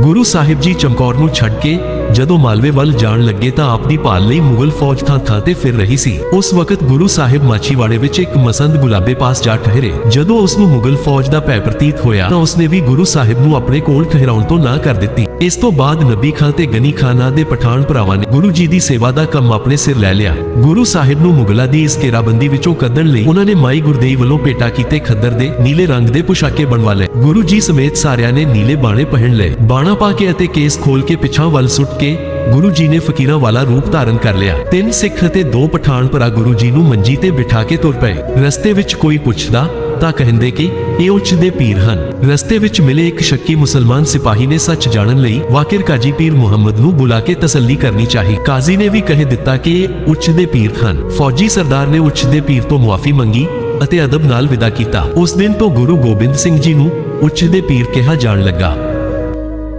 ਗੁਰੂ ਸਾਹਿਬ ਜੀ ਚਮਕੌਰ ਨੂੰ ਛੱਡ ਕੇ ਜਦੋਂ ਮਾਲਵੇ ਵੱਲ ਜਾਣ ਲੱਗੇ ਤਾਂ ਆਪਣੀ ਭਾਲ ਲਈ ਮੁਗਲ ਫੌਜ ਥਾਂ ਥਾਂ ਤੇ ਫਿਰ ਰਹੀ ਸੀ। ਉਸ ਵਕਤ ਗੁਰੂ ਸਾਹਿਬ ਮਾਚੀਵਾੜੇ ਵਿੱਚ ਇੱਕ ਮਸੰਦ ਗੁਲਾਬੇ ਪਾਸ ਜਾ ਠਹਿਰੇ। ਜਦੋਂ ਉਸ ਨੂੰ ਮੁਗਲ ਫੌਜ ਦਾ ਭੈ ਪ੍ਰਤੀਤ ਹੋਇਆ ਤਾਂ ਉਸਨੇ ਵੀ ਗੁਰੂ ਸਾਹਿਬ ਨੂੰ ਆਪਣੇ ਕੋਲ ਠਹਿਰਾਉਣ ਤੋਂ ਨਾ ਕਰ ਦਿੱਤੀ। ਇਸ ਤੋਂ ਬਾਅਦ ਨਬੀ ਖਾਨ ਤੇ ਗਨੀ ਖਾਨਾ ਦੇ ਪਠਾਨ ਭਰਾਵਾਂ ਨੇ ਗੁਰੂ ਜੀ ਦੀ ਸੇਵਾ ਦਾ ਕੰਮ ਆਪਣੇ ਸਿਰ ਲੈ ਲਿਆ। ਗੁਰੂ ਸਾਹਿਬ ਨੂੰ ਮੁਗਲਾਂ ਦੀ ਇਸ ਘੇਰਾਬੰਦੀ ਵਿੱਚੋਂ ਕੱਢਣ ਲਈ ਉਹਨਾਂ ਨੇ ਮਾਈ ਗੁਰਦੇਵ ਵੱਲੋਂ ਪੇਟਾ ਕੀਤੇ ਖੱਦਰ ਦੇ ਨੀਲੇ ਰੰਗ ਦੇ ਪੁਸ਼ਾਕੇ ਬਣਵਾ ਲਏ। ਗੁਰੂ ਜੀ ਸਮੇਤ ਸਾਰਿਆਂ ਨੇ ਨੀਲੇ ਬਾਣੇ ਪਹਿਨ ਲਏ। ਬਾਣਾ ਪਾ ਕੇ ਅਤੇ ਕੇਸ ਖੋਲ ਕੇ ਪਿਛਾਂ ਵੱਲ ਸੁੱਟ ਕੇ ਗੁਰੂ ਜੀ ਨੇ ਫਕੀਰਾਂ ਵਾਲਾ ਰੂਪ ਧਾਰਨ ਕਰ ਲਿਆ। ਤਿੰਨ ਸਿੱਖ ਅਤੇ ਦੋ ਪਠਾਨ ਭਰਾ ਗੁਰੂ ਜੀ ਨੂੰ ਮੰਜੀ ਤੇ ਬਿਠਾ ਕੇ ਤੁਰ ਪਏ। ਰਸਤੇ ਵਿੱਚ ਕੋਈ ਪੁੱਛਦਾ ਤਾਂ ਕਹਿੰਦੇ ਕਿ ਇਹ ਉੱਚ ਦੇ ਪੀਰ ਹਨ। ਰਸਤੇ ਵਿੱਚ ਮਿਲੇ ਇੱਕ ਸ਼ੱਕੀ ਮੁਸਲਮਾਨ ਸਿਪਾਹੀ ਨੇ ਸੱਚ ਜਾਣਨ ਲਈ ਵਾਕਿਰ ਕਾਜੀ ਪੀਰ ਮੁਹੰਮਦ ਨੂੰ ਬੁਲਾ ਕੇ ਤਸੱਲੀ ਕਰਨੀ ਚਾਹੀ। ਕਾਜ਼ੀ ਨੇ ਵੀ ਕਹਿ ਦਿੱਤਾ ਕਿ ਇਹ ਉੱਚ ਦੇ ਪੀਰ ਹਨ। ਫੌਜੀ ਸਰਦਾਰ ਨੇ ਉੱਚ ਦੇ ਪੀਰ ਤੋਂ ਮੁਆਫੀ ਮੰਗੀ ਅਤੇ ਅਦਬ ਨਾਲ ਵਿਦਾ ਕੀਤਾ। ਉਸ ਦਿਨ ਤੋਂ ਗੁਰੂ ਗੋਬਿੰਦ ਸਿੰਘ ਜੀ ਨੂੰ ਉੱਚ ਦੇ ਪੀਰ ਕਿਹਾ ਜਾਣ ਲੱਗਾ।